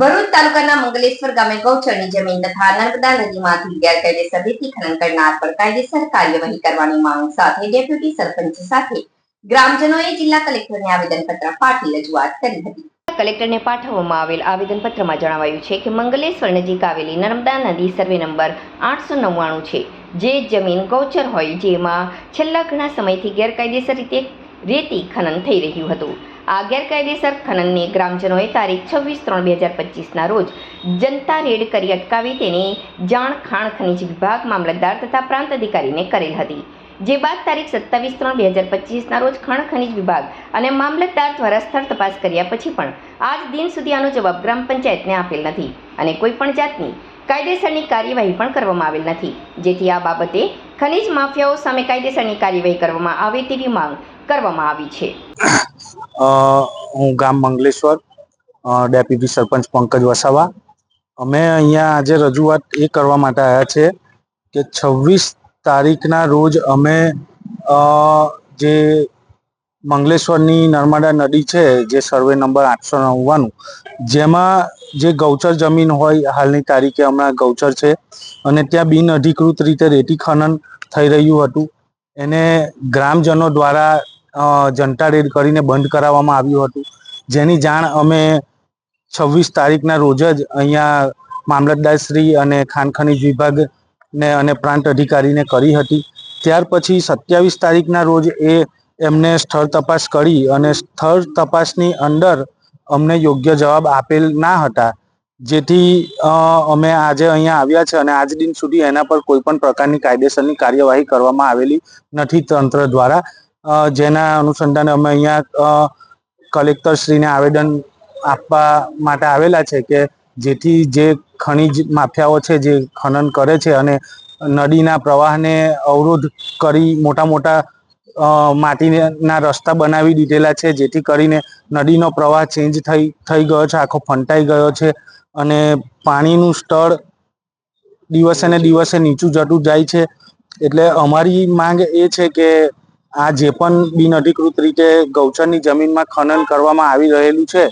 ભરૂચ તાલુકાના મંગલેશ્વર ગામે ગૌચરની જમીન તથા નર્મદા નદીમાંથી ગેરકાયદેસર રીતે ખનન કરનાર પર કાયદેસર કાર્યવાહી કરવાની માંગ સાથે ડેપ્યુટી સરપંચ સાથે ગ્રામજનોએ જિલ્લા કલેક્ટરને આવેદનપત્ર પાઠવી રજૂઆત કરી હતી. કલેક્ટરને પાઠવવામાં આવેલ આવેદનપત્રમાં જણાવાયું છે કે મંગલેશ્વર નજીક આવેલી નર્મદા નદી સર્વે નંબર આઠસો નવ્વાણું છે. જે જમીન ગૌચર હોય, જેમાં છેલ્લા ઘણા સમયથી ગેરકાયદેસર રીતે રેતી ખનન થઈ રહ્યું હતું. આ ગેરકાયદેસર ખનનને ગ્રામજનોએ તારીખ છવ્વીસ ત્રણ બે હજાર પચીસના રોજ જનતા રેડ કરી અટકાવી તેની જાણ ખાણ ખનીજ વિભાગ મામલતદાર તથા પ્રાંત અધિકારીને કરેલ હતી. જે બાદ તારીખ સત્તાવીસ ત્રણ બે હજાર પચીસના રોજ ખાણ ખનીજ વિભાગ અને મામલતદાર દ્વારા સ્થળ તપાસ કર્યા પછી પણ આજ દિન સુધી આનો જવાબ ગ્રામ પંચાયતને આપેલ નથી અને કોઈ પણ જાતની કાયદેસરની કાર્યવાહી પણ કરવામાં આવેલ નથી. જેથી આ બાબતે ખનીજ માફિયાઓ સામે કાયદેસરની કાર્યવાહી કરવામાં આવે તેવી માંગ કરવામાં આવી છે. હું ગામ મંગલેશ્વર ડેપ્યુટી સરપંચ પંકજ વસાવા. અમે અહીંયા આજે રજૂઆત એ કરવા માટે આવ્યા છે કે છવ્વીસ તારીખના રોજ અમે જે મંગલેશ્વરની નર્મદા નદી છે, જે સર્વે નંબર આઠસો નવ્વાણું, જેમાં જે ગૌચર જમીન હોય હાલની તારીખે હમણાં ગૌચર છે. અને ત્યાં બિન અધિકૃત રીતે રેતી ખનન થઈ રહ્યું હતું. એને ગ્રામજનો દ્વારા જનતા રેડ કરીને બંધ કરાવવામાં આવ્યું હતું. જેની જાણ અમે છવ્વીસ તારીખના રોજ જ અહીંયા મામલતદારશ્રી અને ખાન ખનીજ વિભાગને અને પ્રાંત અધિકારીને કરી હતી. ત્યાર પછી સત્યાવીસ તારીખના રોજ એ એમને સ્થળ તપાસ કરી અને સ્થળ તપાસની અંદર અમને યોગ્ય જવાબ આપેલ ના હતા. જેથી અમે આજે અહીંયા આવ્યા છે અને આજ દિન સુધી એના પર કોઈ પણ પ્રકારની કાયદેસરની કાર્યવાહી કરવામાં આવેલી નથી તંત્ર દ્વારા. જેના અનુસંધાને અમે અહીંયા કલેક્ટરશ્રીને આવેદન આપવા માટે આવેલા છે કે જેથી જે ખનિજ માફિયાઓ છે જે ખનન કરે છે અને નદીના પ્રવાહને અવરોધ કરી મોટા મોટા માટીના રસ્તા બનાવી દીધેલા છે જેથી કરીને નદીનો પ્રવાહ ચેન્જ થઈ થઈ ગયો છે આખો ફંટાઈ ગયો છે અને પાણીનું સ્તર દિવસે ને દિવસે નીચું જતું જાય છે. એટલે અમારી માંગ એ છે કે આ જે પણ બિનઅધિકૃત રીતે ગૌચરની જમીનમાં ખનન કરવામાં આવી રહેલું છે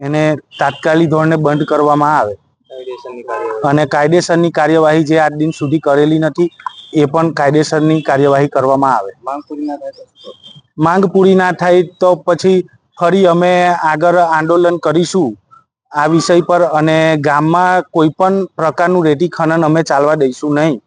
એને તાત્કાલિક ધોરણે બંધ કરવામાં આવે. અને કાયદેસરની કાર્યવાહી જે આજ દિન સુધી કરેલી નથી એ પણ કાયદેસરની કાર્યવાહી કરવામાં આવે. માંગ પૂરી ના થાય તો પછી ફરી અમે આગળ આંદોલન કરીશું આ વિષય પર અને ગામમાં કોઈ પણ પ્રકારનું રેતી ખનન અમે ચાલવા દઈશું નહીં.